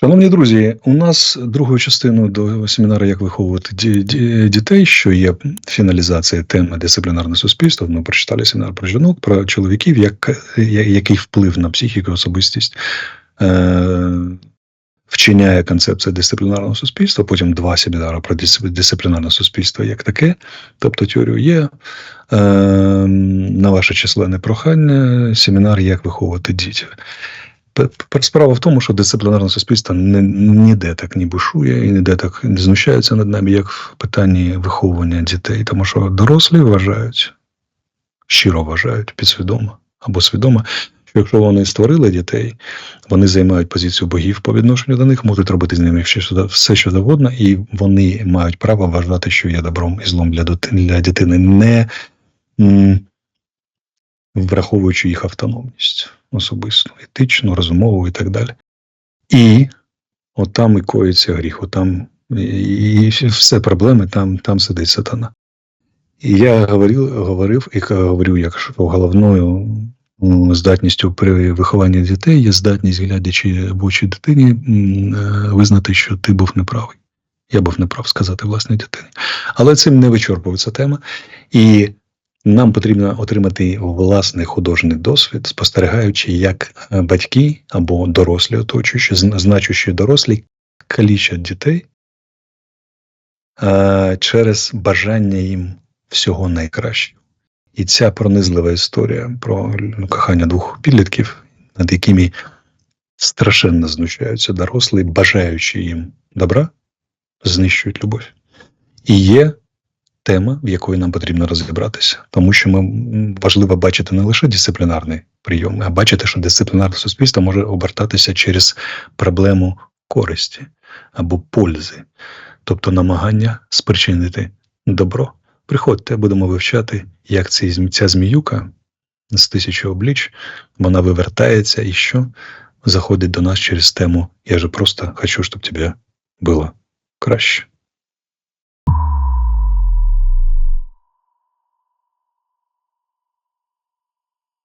Шановні друзі, у нас другою частиною до семінару Як виховувати ді- ді- дітей, що є фіналізація теми дисциплінарне суспільство. Ми прочитали семінар про жінок, про чоловіків, як, який вплив на психіку, особистість е, вчиняє концепція дисциплінарного суспільства. Потім два семінари про дисциплінарне суспільство як таке. Тобто теорію є. Е, на ваше численне прохання, семінар Як виховувати дітей. Справа в тому, що дисциплінарне суспільство ні- ніде так не бушує і ніде так не знущається над нами, як в питанні виховування дітей, тому що дорослі вважають, щиро вважають, підсвідомо або свідомо, що якщо вони створили дітей, вони займають позицію богів по відношенню до них, можуть робити з ними все, що- завгодно, і вони мають право вважати, що є добром і злом для, дити- для дитини, не враховуючи їх автономність особисту, етичну, розумову і так далі. І от там і коїться гріх, от там і, все проблеми, там, там сидить сатана. І я говорив, говорив і говорю, як що головною здатністю при вихованні дітей є здатність, глядячи в очі дитині, е, визнати, що ти був неправий. Я був неправ сказати власній дитині. Але цим не вичерпується тема. І нам потрібно отримати власний художній досвід, спостерігаючи, як е, батьки або дорослі оточуючі, зна- значущі дорослі, калічать дітей е, через бажання їм всього найкращого. І ця пронизлива історія про кохання двох підлітків, над якими страшенно знущаються дорослі, бажаючи їм добра, знищують любов. І є тема, в якої нам потрібно розібратися, тому що ми важливо бачити не лише дисциплінарний прийом, а бачити, що дисциплінарне суспільство може обертатися через проблему користі або пользи, тобто намагання спричинити добро. Приходьте, будемо вивчати, як ця зміюка з тисячі обліч, вона вивертається і що заходить до нас через тему Я же просто хочу, щоб тебе було краще.